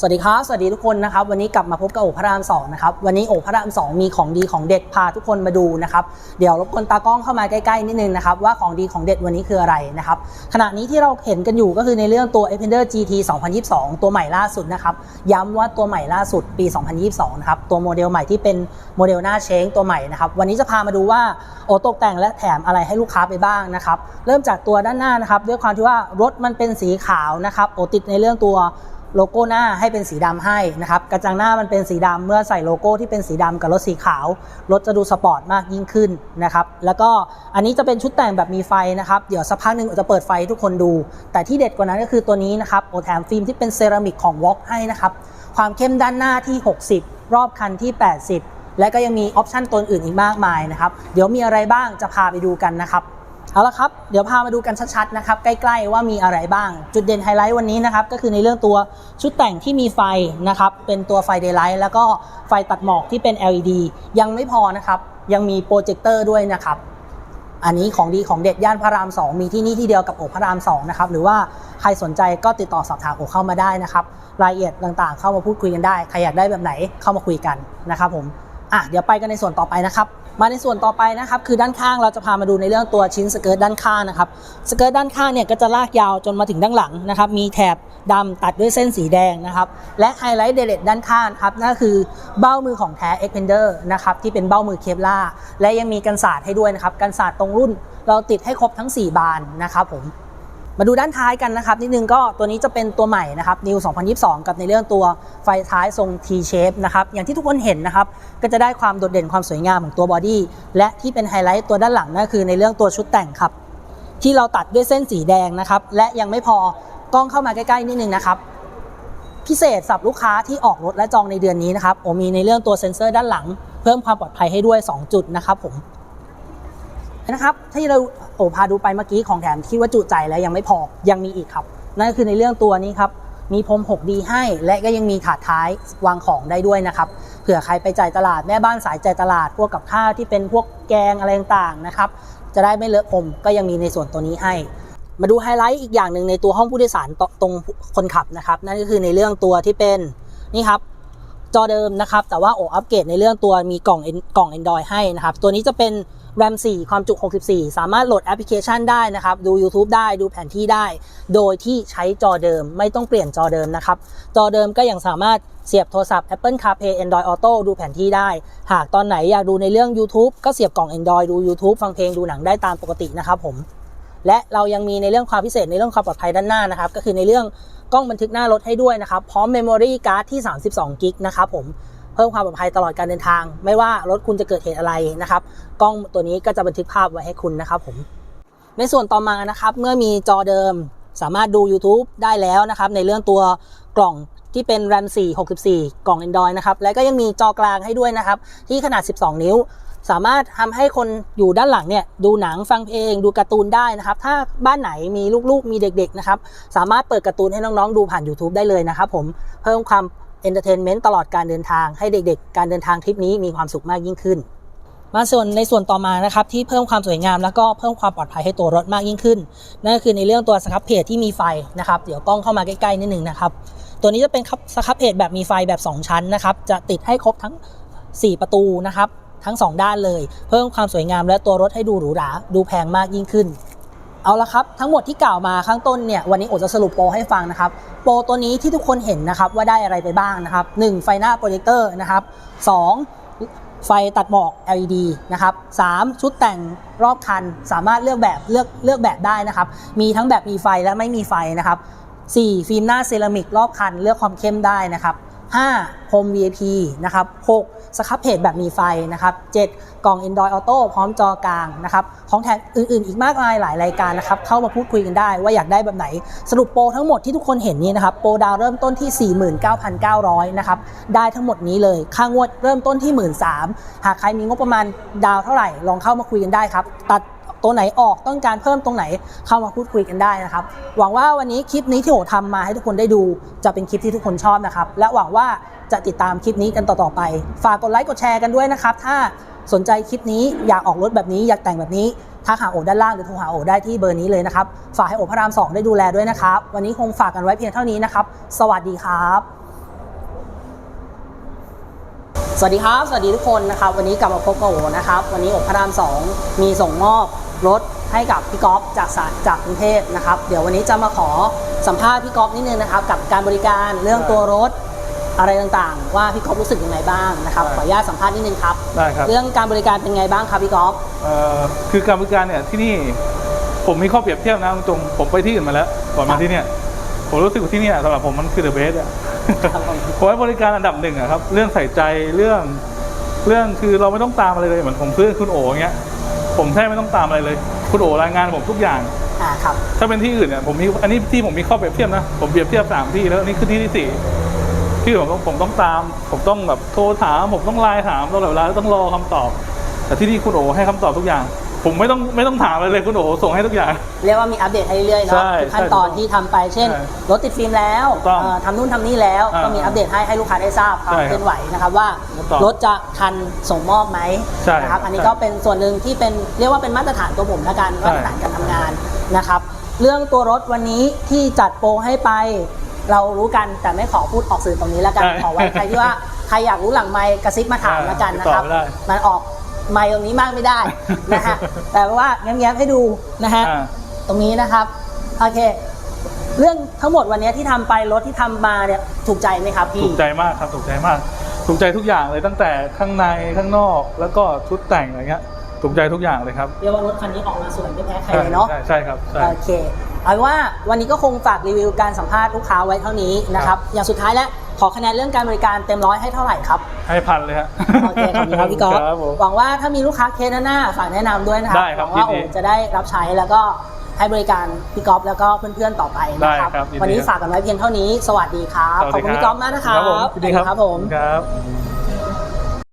สวัสดีครับ สวัสดีทุกคนนะครับ วันนี้กลับมาพบกับโอพระรามสองนะครับ วันนี้โอพระรามสองมีของดีของเด็ดพาทุกคนมาดูนะครับ เดี๋ยวรบกวนตากล้องเข้ามาใกล้ๆนิดนึงนะครับว่าของดีของเด็ดวันนี้คืออะไรนะครับ ขณะนี้ที่เราเห็นกันอยู่ก็คือในเรื่องตัว a p e n d e r GT 2022 ตัวใหม่ล่าสุดนะครับ ย้ำว่าตัวใหม่ล่าสุดปี 2022 นะครับ ตัวโมเดลใหม่ที่เป็นโมเดลหน้าเช้งตัวใหม่นะครับ วันนี้จะพามาดูว่าโอตกแต่งและแถมอะไรให้ลูกค้าไปบ้างนะครับ เริ่มจากตัวด้านหน้านะครับด้วยความที่ว่ารถมันเป็นสีขาวนะครับ โอติดในเรื่องตัว โลโก้หน้าให้เป็นสีดำให้นะครับกระจังหน้ามันเป็นสีดำเมื่อใส่โลโก้ที่เป็นสีดำกับรถสีขาว รถจะดูสปอร์ตมากยิ่งขึ้นนะครับแล้วก็อันนี้จะเป็นชุดแต่งแบบมีไฟนะครับเดี๋ยวสักพักหนึ่งจะเปิดไฟให้ทุกคนดู แต่ที่เด็ดกว่านั้นก็คือตัวนี้นะครับโอแถมฟิล์มที่เป็นเซรามิกของวอล์กให้นะครับความเข้มด้านหน้าที่ 60 รอบคันที่ 80 และก็ยังมีออปชันตัวอื่นอีกมากมายนะครับเดี๋ยวมีอะไรบ้างจะพาไปดูกันนะครับ เอาละครับ เดี๋ยวพามาดูกันชัดๆนะครับ ใกล้ๆว่ามีอะไรบ้าง จุดเด่นไฮไลท์วันนี้นะครับ ก็คือในเรื่องตัวชุดแต่งที่มีไฟนะครับ เป็นตัวไฟเดย์ไลท์แล้วก็ไฟตัดหมอกที่เป็น LED ยังไม่พอนะครับ ยังมีโปรเจคเตอร์ด้วยนะครับ อันนี้ของดีของเด็ดย่านพระราม 2 มีที่นี่ที่เดียวกับโอพระราม 2 นะครับ หรือว่าใครสนใจก็ติดต่อสอบถามโอเข้ามาได้นะครับ รายละเอียดต่างๆ เข้ามาพูดคุยกันได้ ใครอยากได้แบบไหนเข้ามาคุยกันนะครับผม อะ เดี๋ยวไปกันในส่วนต่อไปนะครับ มาในส่วนต่อไปนะครับคือด้านข้างเราจะพามาดูในเรื่องตัวชิ้นสเกิร์ตด้านข้างนะครับสเกิร์ตด้านข้างเนี่ยก็จะลากยาวจนมาถึงด้านหลังนะครับมีแถบดำตัดด้วยเส้นสีแดงนะครับและไฮไลท์เด็ดๆด้านข้างครับนั่นคือเบ้ามือของแท้ e x p e n d e r นะครับที่เป็นเบ้ามือเคปล่าและยังมีกันศาสตร์ให้ด้วยนะครับกันศาสตร์ตรงรุ่น เราติดให้ครบทั้ง 4 บานนะครับผม มาดูด้านท้ายกันนะครับ นิดนึงก็ตัวนี้จะเป็นตัวใหม่นะครับ New 2022 กับในเรื่องตัวไฟท้ายทรง T shape นะครับ อย่างที่ทุกคนเห็นนะครับ ก็จะได้ความโดดเด่นความสวยงามของตัวบอดี้และที่เป็นไฮไลท์ตัวด้านหลังนั่นคือในเรื่องตัวชุดแต่งครับ ที่เราตัดด้วยเส้นสีแดงนะครับ และยังไม่พอกล้องเข้ามาใกล้ๆนิดนึงนะครับ พิเศษสำหรับลูกค้าที่ออกรถและจองในเดือนนี้นะครับโอมีในเรื่องตัวเซ็นเซอร์ด้านหลัง เพิ่มความปลอดภัยให้ด้วย 2 จุดนะครับผม นะครับที่เราโอพาดูไปเมื่อกี้ของแถมที่ว่าจุใจแล้วยังไม่พอยังมีอีกครับนั่นก็คือในเรื่องตัวนี้ครับมีพรม 6D ให้ และก็ยังมีถาดท้ายวางของได้ด้วยนะครับเผื่อใครไปจ่ายตลาดแม่บ้านสายจ่ายตลาดพวกกับข้าวที่เป็นพวกแกงอะไรต่างๆนะครับจะได้ไม่เลอะพรมก็ยังมีในส่วนตัวนี้ให้ มาดูไฮไลท์อีกอย่างหนึ่งในตัวห้องผู้โดยสารตรงคนขับนะครับนั่นก็คือในเรื่องตัวที่เป็นนี่ครับ จอเดิมนะครับ แต่ว่าโออัปเกรดในเรื่องตัวมีกล่องกล่อง Android ให้นะครับ ตัวนี้จะเป็น RAM 4 ความจุ 64 สามารถโหลดแอปพลิเคชันได้นะครับ ดู YouTube ได้ ดูแผนที่ได้ โดยที่ใช้จอเดิม ไม่ต้องเปลี่ยนจอเดิมนะครับ จอเดิมก็ยังสามารถเสียบโทรศัพท์ Apple CarPlay Android Auto ดูแผนที่ได้ หากตอนไหนอยากดูในเรื่อง YouTube ก็เสียบกล่อง Android ดู YouTube ฟังเพลงดูหนังได้ตามปกตินะครับผม และเรายังมีในเรื่องความพิเศษในเรื่องความปลอดภัยด้านหน้านะครับ ก็คือในเรื่อง กล้องบันทึกหน้ารถให้ด้วยนะครับ พร้อมเมมโมรี่การ์ดที่ 32 กิกนะครับผมเพิ่มความปลอดภัยตลอดการเดินทาง ไม่ว่ารถคุณจะเกิดเหตุอะไรนะครับ กล้องตัวนี้ก็จะบันทึกภาพไว้ให้คุณนะครับผมในส่วนต่อมานะครับ เมื่อมีจอเดิมสามารถดู YouTube ได้แล้วนะครับ ในเรื่องตัวกล่องที่เป็น RAM 4 64 กล่อง Android นะครับ และก็ยังมีจอกลางให้ด้วยนะครับ ที่ขนาด 12 นิ้ว สามารถทำให้คนอยู่ด้านหลังเนี่ยดูหนังฟังเพลงดูการ์ตูนได้นะครับ ถ้าบ้านไหนมีลูกๆมีเด็กๆนะครับสามารถเปิดการ์ตูนให้น้องๆดูผ่าน YouTube ได้เลยนะครับผมเพิ่มความเอนเตอร์เทนเมนต์ตลอดการเดินทางให้เด็กๆ การเดินทางทริปนี้มีความสุขมากยิ่งขึ้น มาส่วนในส่วนต่อมานะครับที่เพิ่มความสวยงามแล้วก็เพิ่มความปลอดภัยให้ตัวรถมากยิ่งขึ้น นั่นก็คือในเรื่องตัวสครับเพจที่มีไฟนะครับเดี๋ยวกล้องเข้ามาใกล้ๆนิดนึงนะครับตัวนี้จะเป็นสครับเพจแบบมีไฟแบบ 2 ชั้นนะครับจะติดให้ครบทั้ง 4 ประตูนะครับ ทั้ง 2 ด้านเลย เพิ่มความสวยงามและตัวรถให้ดูหรูหราดูแพงมากยิ่งขึ้น เอาละครับทั้งหมดที่กล่าวมาข้างต้นเนี่ยวันนี้โอจะสรุปโปรให้ฟังนะครับโปรตัวนี้ที่ทุกคนเห็นนะครับว่าได้อะไรไปบ้างนะครับ 1. ไฟหน้าโปรเจคเตอร์นะครับ 2. ไฟตัดหมอก LED นะครับ 3. ชุดแต่งรอบคันสามารถเลือกแบบเลือกเลือกแบบได้นะครับ มีทั้งแบบมีไฟและไม่มีไฟนะครับ 4. ฟิล์มหน้าเซรามิกรอบคันเลือกความเข้มได้นะครับ 5. พรม VIP นะครับ 6. สครับเพจแบบมีไฟนะครับ 7. กล่อง Android Auto พร้อมจอกลางนะครับของแถมอื่นๆ อีกมากมายหลายรายการนะครับเข้ามาพูดคุยกันได้ว่าอยากได้แบบไหน สรุปโปรทั้งหมดที่ทุกคนเห็นนี้นะครับโปรดาวเริ่มต้นที่ 49,900นะครับได้ทั้งหมดนี้เลยค่างวดเริ่มต้นที่ 13,000หากใครมีงบประมาณดาวเท่าไหร่ลองเข้ามาคุยกันได้ครับตัด ตัวไหนออกต้องการเพิ่มตรงไหนเข้ามาพูดคุยกันได้นะครับ หวังว่าวันนี้คลิปนี้ที่โอทำมาให้ทุกคนได้ดู จะเป็นคลิปที่ทุกคนชอบนะครับ และหวังว่าจะติดตามคลิปนี้กันต่อๆไป ฝากกดไลค์กดแชร์กันด้วยนะครับ ถ้าสนใจคลิปนี้อยากออกรถแบบนี้อยากแต่งแบบนี้ทักหาโอด้านล่างหรือโทรหาโอได้ที่เบอร์นี้เลยนะครับ ฝากให้โอพระรามสองได้ดูแลด้วยนะครับ วันนี้คงฝากกันไว้เพียงเท่านี้นะครับ สวัสดีครับ สวัสดีครับ สวัสดีทุกคนนะครับ วันนี้กลับมาพบกับโอนะครับ วันนี้โอพระรามสองมีส่งมอบรถให้กับพี่ก๊อฟจากสายจากกรุงเทพนะครับ เดี๋ยววันนี้จะมาขอสัมภาษณ์พี่ก๊อฟนิดนึงนะครับ กับการบริการเรื่องตัวรถอะไรต่างๆ ว่าพี่ก๊อฟรู้สึกยังไงบ้างนะครับได้ขออนุญาตสัมภาษณ์นิดนึงครับได้ครับ เรื่องการบริการเป็นไงบ้างครับพี่ก๊อฟเอ่อคือการบริการเนี่ยที่นี่ผมมีข้อเปรียบเทียบนะตรงๆผมไปที่อื่นมาแล้วก่อนมาที่เนี่ยผมรู้สึกว่าที่เนี่ยสำหรับผมมันคือเดอะเบสอะครับ ผมผมให้บริการอันดับหนึ่งอะครับ เรื่องใส่ใจเรื่อง เรื่องคือเราไม่ต้องตามอะไรเลยเหมือนผมเพื่อนคุณโอ๋อย่างเงี้ย ผมแทบไม่ต้องตามอะไรเลย คุณโอ๋รายงานผมทุกอย่าง อ่าครับ ถ้าเป็นที่อื่นเนี่ยผมมีอันนี้ที่ผมมีข้อเปรียบเทียบนะผมเปรียบเทียบสามที่แล้วอันนี่คือที่ที่สี่ที่ผมต้องผมต้องตาม ผมต้องแบบโทรถาม ผมต้องไลน์ถามตลอดเวลาต้องรอคำตอบ แต่ที่นี่คุณโอให้คำตอบทุกอย่าง ผมไม่ต้องไม่ต้องถามอะไรเลยคุณโอส่งให้ทุกอย่าง เรียกว่ามีอัปเดตให้เรื่อยๆเนาะใช่ทุกขั้นตอนที่ทำไปเช่น ใช่รถติดฟิล์มแล้วถูกต้องเอ่อทำนู่นทำนี่แล้ว อ่าก็มีอัปเดตให้ให้ลูกค้าได้ทราบความใช่ครับเคลื่อนไหวนะครับว่าถูกต้องรถจะทันส่งมอบไหมใช่นะครับอันนี้ใช่ก็เป็นส่วนหนึ่งที่เป็นเรียกว่าเป็นมาตรฐานตัวผมละกันใช่ มาตรฐานการทำงานนะครับ เรื่องตัวรถวันนี้ที่จัดโปรให้ไป เรารู้กันแต่ไม่ขอพูดออกสื่อตรงนี้ละกันใช่ขอไว้ใครที่ว่าใครอยากรู้หลังไมค์กระซิบมาถามละกันนะครับ ติดต่อไม่ได้ มันออก ไมค์ตรงนี้มากไม่ได้นะฮะแต่ว่าแง้มๆให้ดูนะฮะ อ่า ตรงนี้นะครับ โอเค เรื่องทั้งหมดวันนี้ที่ทำไปรถที่ทำมาเนี่ยถูกใจไหมครับพี่ ถูกใจมากครับถูกใจมาก ถูกใจทุกอย่างเลยตั้งแต่ข้างในข้างนอกแล้วก็ชุดแต่งอะไรเงี้ย ถูกใจทุกอย่างเลยครับเรียกว่ารถคันนี้ออกมาสวยไม่แพ้ใครเลยเนาะใช่ใช่ครับใช่โอเคเอาเป็นว่าวันนี้ก็คงฝากรีวิวการสัมภาษณ์ลูกค้าไว้เท่านี้นะครับอย่างสุดท้ายแล้วขอคะแนนเรื่องการบริการเต็มร้อยให้เท่าไหร่ครับ ให้พันเลยฮะโอเคขอบคุณครับพี่ก๊อฟครับผมหวังว่าถ้ามีลูกค้าเคสหน้าๆฝากแนะนำด้วยนะครัได้ครับหวังว่ายินดีโอ้จะได้รับใช้แล้วก็ให้บริการพี่ก๊อฟแล้วก็เพื่อนๆต่อไปนะครับได้ครับยินดีวันนี้ฝากกันไว้เพียงเท่านี้ สวัสดีครับสวัสขอบดีคุณพี่ก๊อฟมากนะครับผมยินดีครับสวัสดีครับผมครับ